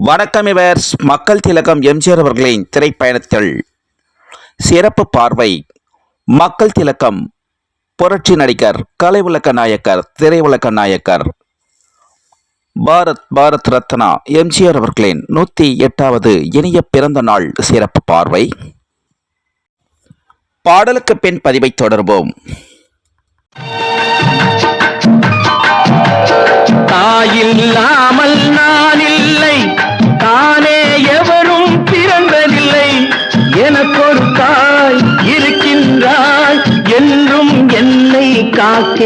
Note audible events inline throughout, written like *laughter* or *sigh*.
வணக்கம் இவர்ஸ். மக்கள் திலகம் எம்ஜிஆர் அவர்களின் திரைப்பயணத்தில் சிறப்பு பார்வை. மக்கள் திலகம் புரட்சி நடிகர் கலை உலக நாயக்கர் திரையுலக நாயக்கர் பாரத் பாரத் ரத்னா எம்ஜிஆர் அவர்களின் நூற்றி எட்டாவது இனிய பிறந்த நாள் சிறப்பு பார்வை. பாடலுக்கு பின் பதிவை தொடர்வோம்.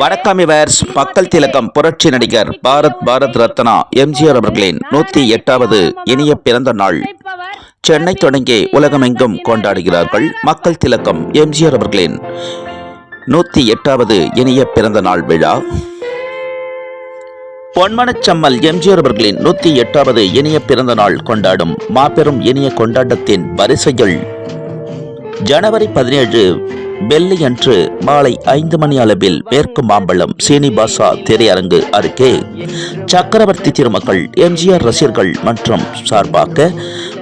வணக்கம் இவர்ஸ் மக்கள் திலகம் புரட்சி நடிகர் பாரத் பாரத் ரத்னா எம்ஜிஆர் அவர்களின் நூற்றி எட்டாவது இனிய பிறந்த நாள். சென்னை தொடங்கி உலகமெங்கும் கொண்டாடுகிறார்கள் மக்கள் திலகம் எம்ஜிஆர் அவர்களின் நூற்றி எட்டாவது இனிய பிறந்த நாள் விழா. பொன்மனச்சம்மல் எம்ஜிஆர் அவர்களின் நூற்றி எட்டாவது இனிய பிறந்த நாள் கொண்டாடும் மாபெரும் இனிய கொண்டாட்டத்தின் வரிசையில் ஜனவரி பதினேழு வெள்ளி அன்று மாலை ஐந்து மணி அளவில் மேற்கு மாம்பழம் சீனிபாசா திரையரங்கு அருகே. சக்கரவர்த்தி திருமகள் எம்ஜிஆர் ரசிகர்கள் மற்றும் சார்பாக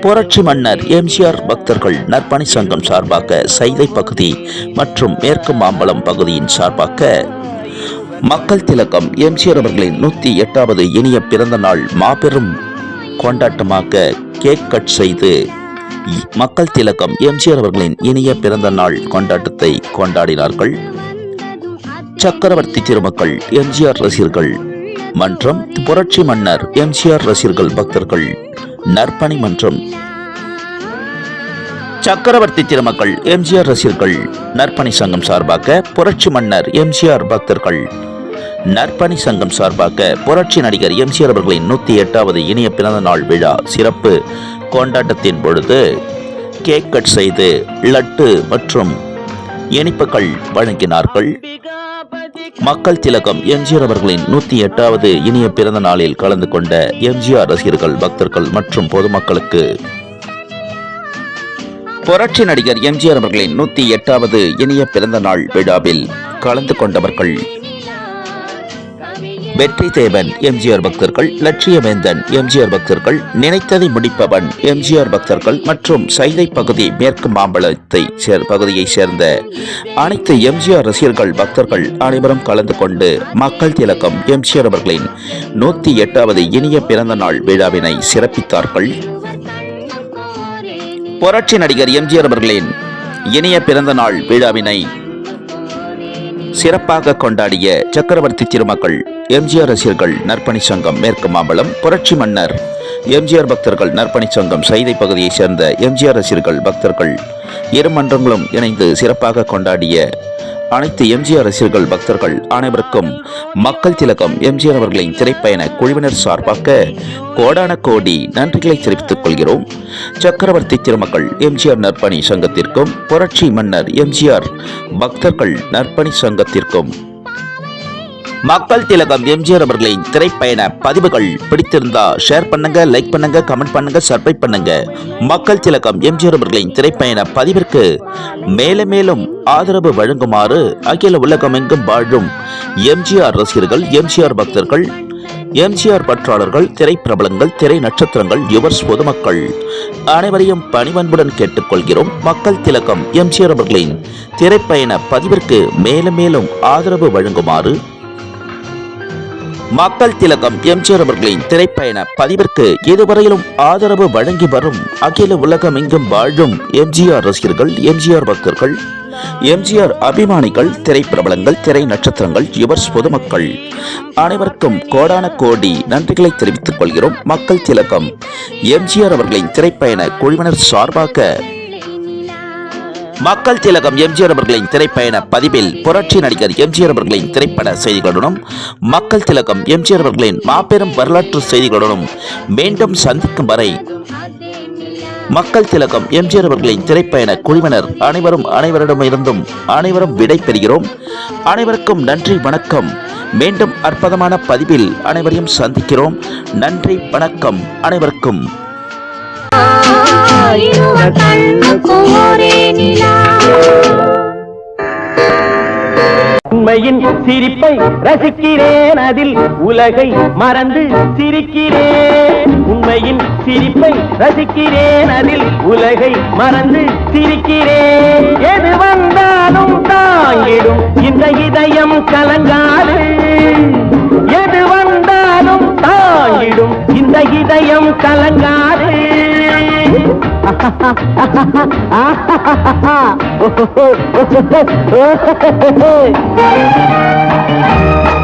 புரட்சி மன்னர் எம்ஜிஆர் பக்தர்கள் நற்பணி சங்கம் சார்பாக சைதை பகுதி மற்றும் மேற்கு மாம்பழம் பகுதியின் சார்பாக மக்கள் திலகம் எம்ஜிஆர் அவர்களின் நூற்றி எட்டாவது இனிய பிறந்த நாள் மாபெரும் கொண்டாட்டமாக கேக் கட் செய்து மக்கள் திலகம் எம்ஜிஆர் அவர்களின் இனிய பிறந்த நாள் கொண்டாட்டத்தை கொண்டாடினார்கள். சக்கரவர்த்தி திருமக்கள் எம்ஜிஆர் ரசிகர்கள் மன்றம் புரட்சி மன்னர் எம்ஜிஆர் ரசிகர்கள் பக்தர்கள் நற்பணி மன்றம். சக்கரவர்த்தி திருமக்கள் எம்ஜிஆர் ரசிகர்கள் நற்பணி சங்கம் சார்பாக புரட்சி மன்னர் எம்ஜிஆர் பக்தர்கள் நற்பணி சங்கம் சார்பாக புரட்சி நடிகர் எம்ஜிஆர் அவர்களின் நூற்றி எட்டாவது இனிய பிறந்த நாள் விழா சிறப்பு கொண்டாட்டத்தின் பொழுது கேக் கட் செய்து லட்டு மற்றும் இனிப்புகள் வழங்கினார்கள். மக்கள் திலகம் எம்ஜிஆர் அவர்களின் நூற்றி எட்டாவது இனிய பிறந்த நாளில் கலந்து கொண்ட எம்ஜிஆர் ரசிகர்கள் பக்தர்கள் மற்றும் பொதுமக்களுக்கு புரட்சி நடிகர் எம்ஜிஆர் அவர்களின் நூத்தி எட்டாவது இனிய பிறந்த நாள் விழாவில் கலந்து கொண்டவர்கள் வெற்றி தேவன் எம்ஜிஆர் பக்தர்கள் லட்சியவேந்தன் எம்ஜிஆர் பக்தர்கள் நினைத்ததை முடிப்பவன் எம்ஜிஆர் பக்தர்கள் மற்றும் சைதை பகுதி மேற்கு மாம்பழத்தை சேர் பகுதியை சேர்ந்த அனைத்து எம்ஜிஆர் ரசிகர்கள் பக்தர்கள் அனைவரும் கலந்து கொண்டு மக்கள் திலக்கம் எம்ஜிஆர் அவர்களின் நூற்றி எட்டாவது இனிய பிறந்த நாள் விழாவினை சிறப்பித்தார்கள். புரட்சி நடிகர் எம்ஜிஆர் அவர்களின் இனிய பிறந்த நாள் விழாவினை சிறப்பாக கொண்டாடிய சக்கரவர்த்தி திருமக்கள் எம்ஜிஆர் ரசிகர்கள் நற்பணி சங்கம் மேற்கு மாம்பலம் புரட்சி மன்னர். எம்ஜிஆர் பக்தர்கள் நற்பணி சங்கம் சைதை பகுதியைச் சேர்ந்த எம்ஜிஆர் ரசிகர்கள் பக்தர்கள் இரு மன்றங்களும் இணைந்து சிறப்பாக கொண்டாடிய அனைத்து எம்ஜிஆர் ரசிகர்கள் பக்தர்கள் அனைவருக்கும் மக்கள் திலகம் எம்ஜிஆர் அவர்களின் திரைப்பயண குழுவினர் சார்பாக கோடான கோடி நன்றிகளை தெரிவித்துக் கொள்கிறோம். சக்கரவர்த்தி திருமக்கள் எம்ஜிஆர் நற்பணி சங்கத்திற்கும் புரட்சி மன்னர் எம்ஜிஆர் பக்தர்கள் நற்பணி சங்கத்திற்கும் மக்கள் திலகம் எம்ஜிஆர் அவர்களின் திரைப்பயண பதிவுகள் பிடித்திருந்தா ஷேர் பண்ணுங்க லைக் பண்ணுங்க கமெண்ட் பண்ணுங்க சப்ஸ்கிரைப் பண்ணுங்க. மக்கள் திலகம் எம்ஜிஆர் அவர்களின் திரைப்பயண பதிவிற்கு மேலும் மேலும் ஆதரவு வழங்குமாறு அகில உலகமெங்கும் வாழும் எம்ஜிஆர் ரசிகர்கள் எம்ஜிஆர் பக்தர்கள் எம்ஜிஆர் பற்றாளர்கள் திரைப்பிரபலங்கள் திரை நட்சத்திரங்கள் யுவர்ஸ் பொதுமக்கள் அனைவரையும் பணிவன்புடன் கேட்டுக்கொள்கிறோம். மக்கள் திலகம் எம்ஜிஆர் அவர்களின் திரைப்பயண பதிவிற்கு மேலும் மேலும் ஆதரவு வழங்குமாறு மக்கள் திலகம் எம்ஜிஆர் அவர்களின் திரைப்பயண பதிவிற்கு இதுவரையிலும் ஆதரவு வழங்கி வரும் அகில உலகம் எங்கும் வாழும் எம்ஜிஆர் ரசிகர்கள் எம்ஜிஆர் பக்தர்கள் எம்ஜிஆர் அபிமானிகள் திரைப்பிரபலங்கள் திரை நட்சத்திரங்கள் யுவர்ஸ் பொதுமக்கள் அனைவருக்கும் கோடான கோடி நன்றிகளை தெரிவித்துக் கொள்கிறோம். மக்கள் திலகம் எம்ஜிஆர் அவர்களின் திரைப்பயண குழுவினர் சார்பாக மக்கள் திலகம் எம்ஜிஆர் அவர்களின் திரைப்பயண பதிவில் புரட்சி நடிகர் எம்ஜிஆர் அவர்களின் திரைப்பட செய்திகளுடனும் மக்கள் திலகம் எம்ஜிஆர் அவர்களின் மாபெரும் வரலாற்று செய்திகளுடனும் மீண்டும் சந்திக்கும் வரை மக்கள் திலகம் எம்ஜிஆர் அவர்களின் திரைப்பயண குழுவினர் அனைவரும் அனைவரிடமிருந்தும் அனைவரும் விடை பெறுகிறோம். அனைவருக்கும் நன்றி வணக்கம். மீண்டும் அற்புதமான பதிவில் அனைவரையும் சந்திக்கிறோம். நன்றி வணக்கம். அனைவருக்கும் ಇರುವ ಕಣ್ಣು ಕೋರೇನಿಲ್ಲ உண்மையின் சிரிப்பை ரசிக்கிறேன். அதில் உலகை மறந்து சிரிக்கிறேன். உண்மையின் சிரிப்பை ரசிக்கிறேன். அதில் உலகை மறந்து சிரிக்கிறேன். எது வந்தாலும் தாங்கிடும் இந்த இதயம் கலங்காது. எது வந்தாலும் தாங்கிடும் இந்த இதயம் கலங்காது. ఓహో *laughs* *laughs* *laughs*